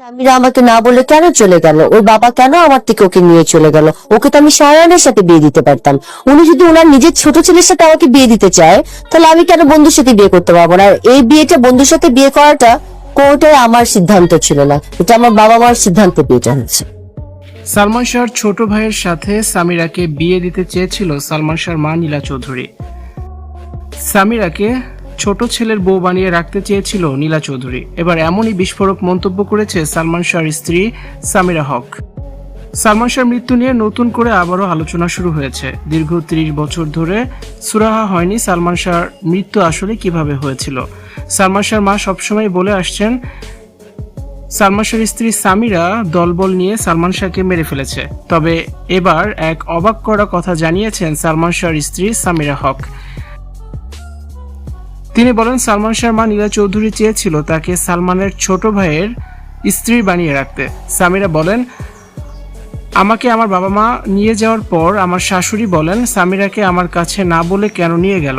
সামিরা আমাকে না বলে কেন চলে গেল? ওর বাবা কেন আমার থেকে ওকে নিয়ে চলে গেল? ওকে তো আমি শাহরানের সাথে বিয়ে দিতে পারতাম। উনি যদি ওনার নিজের ছোট ছেলের সাথে আমাকে বিয়ে দিতে চায়, তাহলে আমি কেন বন্ধুর সাথে বিয়ে করতে পারব না? এই বিয়েটা বন্ধুর সাথে বিয়ে করাটা কোনোটাই আমার সিদ্ধান্ত ছিল না। এটা আমার বাবা মার সিদ্ধান্ত বিয়েটা হয়েছে। সালমান শাহর ছোট ভাইয়ের সাথে সামিরাকে বিয়ে দিতে চেয়েছিল সালমান শাহর মা নীলা চৌধুরী। সামিরাকে ছোট ছেলের বউ বানিয়ে রাখতে চেয়েছিল নীলা চৌধুরী। এবার এমনই বিস্ফোরক মন্তব্য করেছে সালমান শাহর স্ত্রী সামিরা হক। সালমান শাহর মৃত্যু নিয়ে নতুন করে আবারও আলোচনা শুরু হয়েছে। দীর্ঘ ত্রিশ বছর ধরে সুরাহা হয়নি সালমান শাহর মৃত্যু আসলে কীভাবে হয়েছিল। সালমান শাহর মা সবসময় বলে আসছেন, সালমান শাহর স্ত্রী সামিরা দলবল নিয়ে সালমান শাহকে মেরে ফেলেছে। তবে এবার এক অবাক করা কথা জানিয়েছেন সালমান শাহর স্ত্রী সামিরা হক। তিনি বলেন, সালমান শাহর মা নীলা চৌধুরী চেয়েছিল তাকে সালমানের ছোট ভাইয়ের স্ত্রী বানিয়ে রাখতে। সামিরা বলেন, আমাকে আমার বাবা মা নিয়ে যাওয়ার পর আমার শাশুড়ি বলেন, সামিরাকে আমার কাছে না বলে কেন নিয়ে গেল?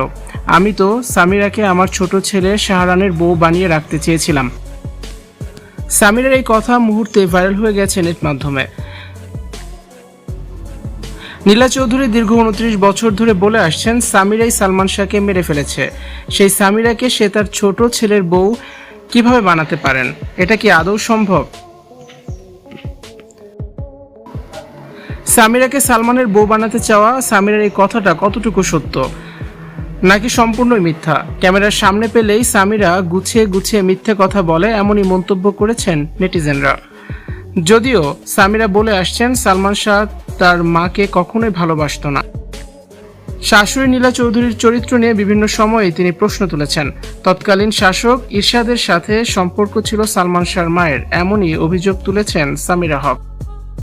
আমি তো সামিরাকে আমার ছোট ছেলে শাহরানের বউ বানিয়ে রাখতে চেয়েছিলাম। সামিরের এই কথা মুহূর্তে ভাইরাল হয়ে গেছে নেট মাধ্যমে। নীলা চৌধুরী দীর্ঘ উনত্রিশ বছর ধরে বলে আসছেন, সামিরাই সালমান শাহকে মেরে ফেলেছে। সেই সামিরাকে সে তার ছোট ছেলের বউ কীভাবে বানাতে পারেন? এটা কি আদৌ সম্ভব? সামিরাকে সালমানের বউ বানাতে চাওয়া, সামিরার এই কথাটা কতটুকু সত্য? নাকি সম্পূর্ণই মিথ্যা? ক্যামেরার সামনে পেলেই সামিরা গুছিয়ে গুছিয়ে মিথ্যে কথা বলে, এমনই মন্তব্য করেছেন নেটিজেনরা। যদিও সামিরা বলে আসছেন, সালমান শাহ তার মাকে কখনোই ভালোবাসত না। শাশুড়ি নীলা চৌধুরীর চরিত্র নিয়ে বিভিন্ন সময়ে তিনি প্রশ্ন তুলেছেন। তৎকালীন শাসক ইরশাদের সাথে সম্পর্ক ছিল সালমান শাহ মায়ের, এমনই অভিযোগ তুলেছেন সামিরা হক।